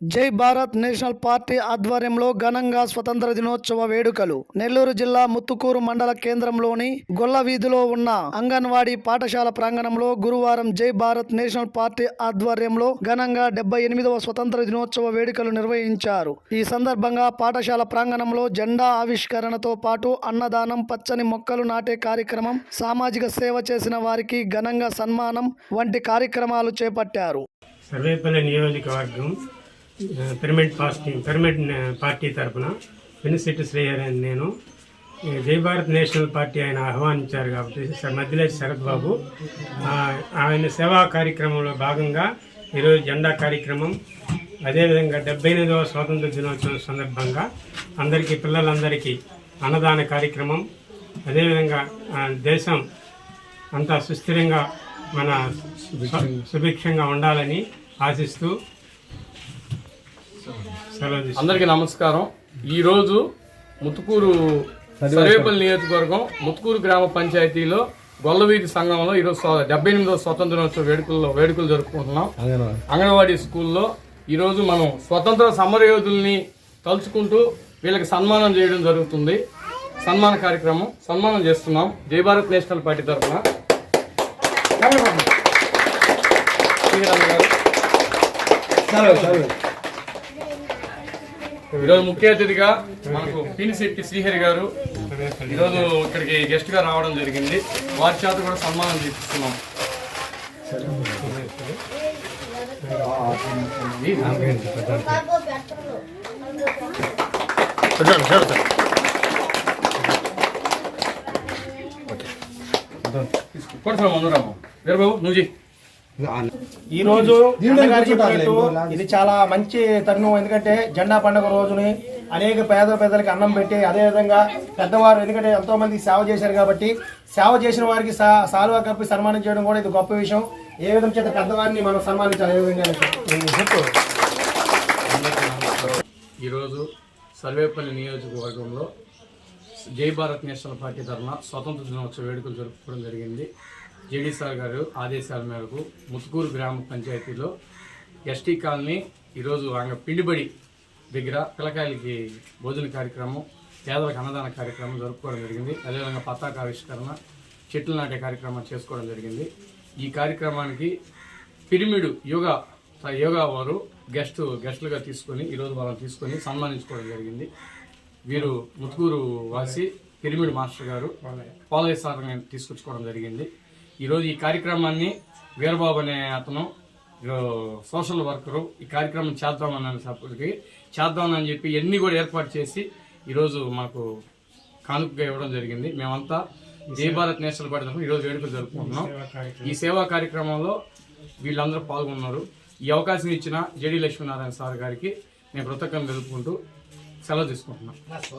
జై Bharat national party ఆధ్వర్యంలో ఘనంగా స్వతంత్ర దినోత్సవ వేడుకలు. నెల్లూరు జిల్లా ముత్తుకూరు మండల కేంద్రంలోని గొల్ల వీధిలో ఉన్న అంగన్వాడీ పాఠశాల ప్రాంగణంలో గురువారం జై భారత్ నేషనల్ పార్టీ ఆధ్వర్యంలో ఘనంగా డెబ్బై ఎనిమిదవ స్వతంత్ర దినోత్సవ వేడుకలు నిర్వహించారు. ఈ సందర్భంగా పాఠశాల ప్రాంగణంలో జెండా ఆవిష్కరణతో పాటు అన్నదానం పచ్చని మొక్కలు నాటే కార్యక్రమం సామాజిక సేవ చేసిన వారికి ఘనంగా సన్మానం వంటి కార్యక్రమాలు చేపట్టారు. సర్వేపల్లి నియోజకవర్గం పిరమిడ్ పాస్టింగ్ పిరమిడ్ పార్టీ తరఫున వినిసిట్ శ్రేయర్ అని నేను ఈ జై భారత్ నేషనల్ పార్టీ ఆయన ఆహ్వానించారు కాబట్టి మధ్యలో మధ్యలేటి శరత్ బాబు. ఆయన సేవా కార్యక్రమంలో భాగంగా ఈరోజు జెండా కార్యక్రమం అదేవిధంగా డెబ్బై ఎనిమిదవ స్వాతంత్ర దినోత్సవం సందర్భంగా అందరికీ పిల్లలందరికీ అన్నదాన కార్యక్రమం అదేవిధంగా ఆ, దేశం అంతా సుస్థిరంగా మన సుభిక్షంగా ఉండాలని ఆశిస్తూ అందరికీ నమస్కారం. ఈ రోజు ముత్తుకూరు సర్వేపల్లి. నియోజకవర్గం ముత్తుకూరు గ్రామ పంచాయతీలో గొల్లవీధి సంఘంలో ఈరోజు డెబ్బై ఎనిమిదవ స్వతంత్ర దినోత్సవ వేడుకల్లో వేడుకలు జరుపుకుంటున్నాం. అంగన్వాడీ. స్కూల్లో ఈరోజు మనం స్వతంత్ర సమరయోధుల్ని తలుచుకుంటూ వీళ్ళకి సన్మానం చేయడం జరుగుతుంది. సన్మాన కార్యక్రమం సన్మానం చేస్తున్నాం. జై భారత్ నేషనల్ పార్టీ తరఫున. గారు. ఈరోజు ముఖ్య అతిథిగా మనకు పినిశెట్టి శ్రీహరి గారు ఈరోజు ఇక్కడికి గెస్ట్గా రావడం జరిగింది. వారి చేత కూడా సన్మానం చేపిస్తున్నాం కొడతాం అనురామ వీరబాబు నువ్వు ఈ రోజు ఇది చాలా మంచి తరుణం. ఎందుకంటే జెండా పండుగ రోజుని అనేక పేద పేదలకి అన్నం పెట్టి అదే విధంగా పెద్దవారు ఎందుకంటే ఎంతో మంది సేవ చేశారు కాబట్టి సేవ చేసిన వారికి సా- సాల్వా కప్పి సన్మానం చేయడం కూడా ఇది గొప్ప విషయం. ఏ విధంగా చేత పెద్దవారిని మనం సన్మానించాలి ఏ విధంగా ఈరోజు సర్వేపల్లి నియోజకవర్గంలో జై భారత్ నేషనల్ పార్టీ తరఫున స్వతంత్ర దినోత్సవ వేడుకలు జరుపుకోవడం జరిగింది. జేడీ సార్ గారు ఆదేశాల మేరకు ముత్తుకూరు గ్రామ పంచాయతీలో ఎస్టీ కాలనీ ఈరోజు ఆయన పిండిబడి దగ్గర పిల్లకాయలకి భోజన కార్యక్రమం పేదలకు అన్నదాన కార్యక్రమం జరుపుకోవడం జరిగింది. అదేవిధంగా పతాక ఆవిష్కరణ చెట్లు నాటే కార్యక్రమం చేసుకోవడం జరిగింది. ఈ కార్యక్రమానికి పిరిమిడు యోగా యోగా వారు గెస్ట్ గెస్టులుగా తీసుకొని ఈరోజు వాళ్ళని తీసుకొని సన్మానించుకోవడం జరిగింది. వీరు ముత్తుకూరు వాసి పిరిమిడ్ మాస్టర్ గారు పాలయ్య సార్ తీసుకొచ్చుకోవడం జరిగింది. ఈరోజు ఈ కార్యక్రమాన్ని వీరబాబు అనే అతను సోషల్ వర్కరు ఈ కార్యక్రమం చేద్దామని సపోర్ట్కి చేద్దామని చెప్పి ఎన్ని కూడా ఏర్పాటు చేసి ఈరోజు మాకు కానుకగా ఇవ్వడం జరిగింది. మేమంతా జై భారత్ నేషనల్ పార్టీ తరఫున ఈరోజు వేడుకలు జరుపుకుంటున్నాం. ఈ సేవా కార్యక్రమంలో వీళ్ళందరూ పాల్గొన్నారు. ఈ అవకాశం ఇచ్చిన జేడి లక్ష్మీనారాయణ సార్ గారికి నేను కృతజ్ఞతలు తెలుపుకుంటూ సెలవు తీసుకుంటున్నాను